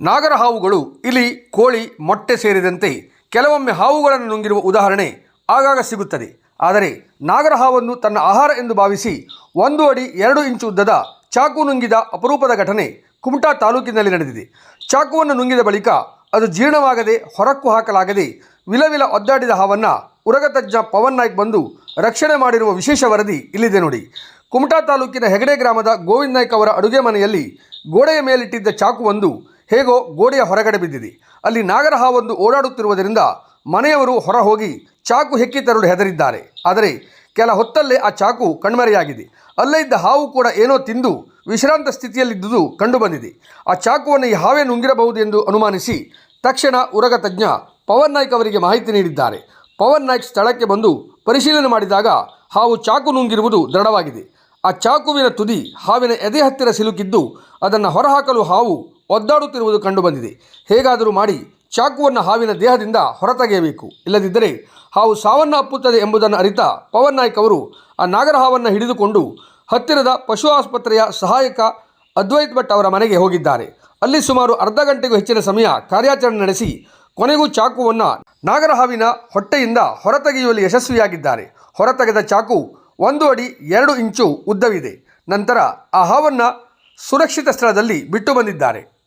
ನಾಗರ ಹಾವುಗಳು, ಇಲಿ, ಕೋಳಿ, ಮೊಟ್ಟೆ ಸೇರಿದಂತೆ ಕೆಲವೊಮ್ಮೆ ಹಾವುಗಳನ್ನು ನುಂಗಿರುವ ಉದಾಹರಣೆ ಆಗಾಗ ಸಿಗುತ್ತದೆ. ಆದರೆ ನಾಗರ ಹಾವನ್ನು ತನ್ನ ಆಹಾರ ಎಂದು ಭಾವಿಸಿ ಒಂದು ಅಡಿ ಎರಡು ಇಂಚು ಉದ್ದದ ಚಾಕು ನುಂಗಿದ ಅಪರೂಪದ ಘಟನೆ ಕುಮಟಾ ತಾಲೂಕಿನಲ್ಲಿ ನಡೆದಿದೆ. ಚಾಕುವನ್ನು ನುಂಗಿದ ಬಳಿಕ ಅದು ಜೀರ್ಣವಾಗದೆ ಹೊರಕ್ಕು ಹಾಕಲಾಗದೆ ವಿಲವಿಲ ಒದ್ದಾಡಿದ ಹಾವನ್ನು ಉರಗತಜ್ಞ ಪವನ್ ನಾಯ್ಕ್ ಬಂದು ರಕ್ಷಣೆ ಮಾಡಿರುವ ವಿಶೇಷ ವರದಿ ಇಲ್ಲಿದೆ ನೋಡಿ. ಕುಮಟಾ ತಾಲೂಕಿನ ಹೆಗಡೆ ಗ್ರಾಮದ ಗೋವಿಂದ್ ನಾಯ್ಕ್ ಅವರ ಅಡುಗೆ ಮನೆಯಲ್ಲಿ ಗೋಡೆಯ ಮೇಲಿಟ್ಟಿದ್ದ ಚಾಕುವೊಂದು ಹೇಗೋ ಗೋಡೆಯ ಹೊರಗಡೆ ಬಿದ್ದಿದೆ. ಅಲ್ಲಿ ನಾಗರಹ ಒಂದು ಓಡಾಡುತ್ತಿರುವುದರಿಂದ ಮನೆಯವರು ಹೊರ ಹೋಗಿ ಚಾಕು ಹೆಕ್ಕಿ ತರಲು ಹೆದರಿದ್ದಾರೆ. ಆದರೆ ಕೆಲ ಹೊತ್ತಲ್ಲೇ ಆ ಚಾಕು ಕಣ್ಮರೆಯಾಗಿದೆ. ಅಲ್ಲೇ ಇದ್ದ ಹಾವು ಕೂಡ ಏನೋ ತಿಂದು ವಿಶ್ರಾಂತ ಸ್ಥಿತಿಯಲ್ಲಿದ್ದುದು ಕಂಡುಬಂದಿದೆ. ಆ ಚಾಕುವನ್ನು ಈ ಹಾವೇ ನುಂಗಿರಬಹುದು ಎಂದು ಅನುಮಾನಿಸಿ ತಕ್ಷಣ ಉರಗ ತಜ್ಞ ಪವನ್ ನಾಯ್ಕ್ ಅವರಿಗೆ ಮಾಹಿತಿ ನೀಡಿದ್ದಾರೆ. ಪವನ್ ನಾಯ್ಕ್ ಸ್ಥಳಕ್ಕೆ ಬಂದು ಪರಿಶೀಲನೆ ಮಾಡಿದಾಗ ಹಾವು ಚಾಕು ನುಂಗಿರುವುದು ದೃಢವಾಗಿದೆ. ಆ ಚಾಕುವಿನ ತುದಿ ಹಾವಿನ ಎದೆ ಹತ್ತಿರ ಸಿಲುಕಿದ್ದು ಅದನ್ನು ಹೊರಹಾಕಲು ಹಾವು ಒದ್ದಾಡುತ್ತಿರುವುದು ಕಂಡುಬಂದಿದೆ ಹೇಗಾದರೂ ಮಾಡಿ ಚಾಕುವನ್ನು ಹಾವಿನ ದೇಹದಿಂದ ಹೊರತಗೆಯಬೇಕು. ಇಲ್ಲದಿದ್ದರೆ ಹಾವು ಸಾವನ್ನ ಅಪ್ಪುತ್ತದೆ ಎಂಬುದನ್ನು ಅರಿತ ಪವನ್ ನಾಯ್ಕ್ ಅವರು ಆ ನಾಗರಹಾವನ್ನು ಹಿಡಿದುಕೊಂಡು ಹತ್ತಿರದ ಪಶು ಆಸ್ಪತ್ರೆಯ ಸಹಾಯಕ ಅದ್ವೈತ್ ಭಟ್ ಅವರ ಮನೆಗೆ ಹೋಗಿದ್ದಾರೆ. ಅಲ್ಲಿ ಸುಮಾರು ಅರ್ಧ ಗಂಟೆಗೂ ಹೆಚ್ಚಿನ ಸಮಯ ಕಾರ್ಯಾಚರಣೆ ನಡೆಸಿ ಕೊನೆಗೂ ಚಾಕುವನ್ನು ನಾಗರಹಾವಿನ ಹೊಟ್ಟೆಯಿಂದ ಹೊರತೆಗೆಯುವಲ್ಲಿ ಯಶಸ್ವಿಯಾಗಿದ್ದಾರೆ. ಹೊರತೆಗೆದ ಚಾಕು ಒಂದು ಅಡಿ ಎರಡು ಇಂಚು ಉದ್ದವಿದೆ. ನಂತರ ಆ ಹಾವನ್ನು ಸುರಕ್ಷಿತ ಸ್ಥಳದಲ್ಲಿ ಬಿಟ್ಟು ಬಂದಿದ್ದಾರೆ.